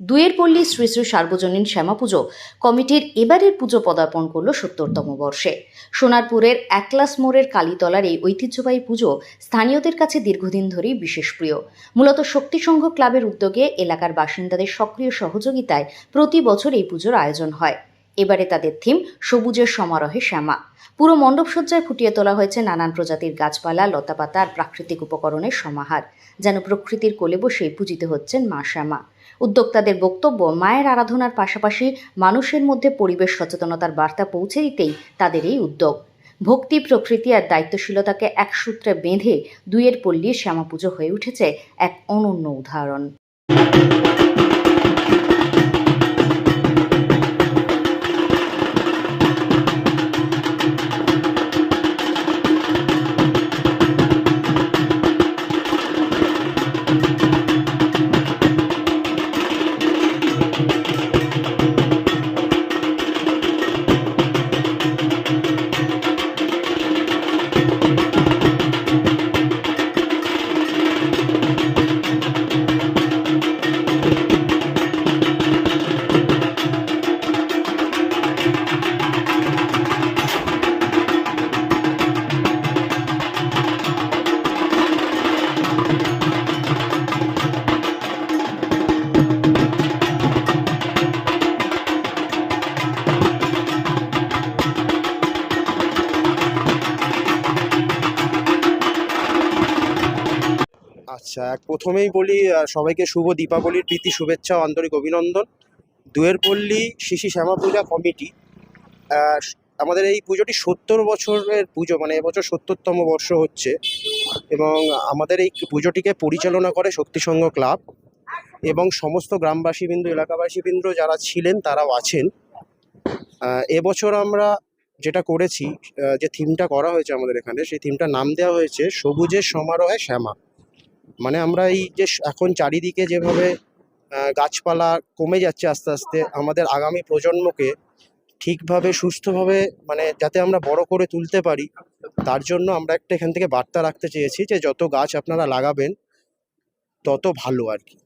দুয়ের পল্লী শ্রী শ্রী সার্বজনীন শ্যামা পুজো কমিটির এবারের পুজো পদার্পণ করল সত্তরতম বর্ষে। সোনারপুরের একলাস মোড়ের কালীতলার এই ঐতিহ্যবাহী পুজো স্থানীয়দের কাছে দীর্ঘদিন ধরেই বিশেষ প্রিয়। মূলত শক্তি সংঘ ক্লাবের উদ্যোগে এলাকার বাসিন্দাদের সক্রিয় সহযোগিতায় প্রতি বছর এই পুজোর আয়োজন হয়। এবারে তাদের থিম সবুজের সমারোহে শ্যামা। পুরো মণ্ডপসজ্জায় ফুটিয়ে তোলা হয়েছে নানান প্রজাতির গাছপালা, লতাপাতা আর প্রাকৃতিক উপকরণের সমাহার। যেন প্রকৃতির কোলে বসেই পূজিত হচ্ছেন মা শ্যামা। উদ্যোক্তাদের বক্তব্য, মায়ের আরাধনার পাশাপাশি মানুষের মধ্যে পরিবেশ সচেতনতার বার্তা পৌঁছে দিতেই তাদের এই উদ্যোগ। ভক্তি, প্রকৃতি আর দায়িত্বশীলতাকে এক সূত্রে বেঁধে দুইয়ের পল্লীর শ্যামা পুজো হয়ে উঠেছে এক অনন্য উদাহরণ। আচ্ছা প্রথমেই বলি সবাইকে শুভ দীপাবলির প্রীতি, শুভেচ্ছা, আন্তরিক অভিনন্দন। দুয়ের পল্লী শিশি শ্যামা পূজা কমিটি আমাদের এই পুজোটি সত্তর বছরের পুজো মানে এবছর সত্তরতম বর্ষ হচ্ছে এবং আমাদের এই পুজোটিকে পরিচালনা করে শক্তিসংঘ ক্লাব এবং সমস্ত গ্রামবাসীবৃন্দ, এলাকাবাসীবৃন্দ যারা ছিলেন, তারাও আছেন। এবছর আমরা যেটা করেছি যে থিমটা করা হয়েছে আমাদের এখানে, সেই থিমটার নাম দেওয়া হয়েছে, সবুজের সমারোহে শ্যামা। মানে আমরা এই যে এখন চারিদিকে যেভাবে গাছপালা কমে যাচ্ছে আস্তে আস্তে, আমাদের আগামী প্রজন্মকে ঠিকভাবে, সুস্থভাবে মানে যাতে আমরা বড় করে তুলতে পারি, তার জন্য আমরা একটা এখান থেকে বার্তা রাখতে চেয়েছি যে যত গাছ আপনারা লাগাবেন, তত ভালো আর কি।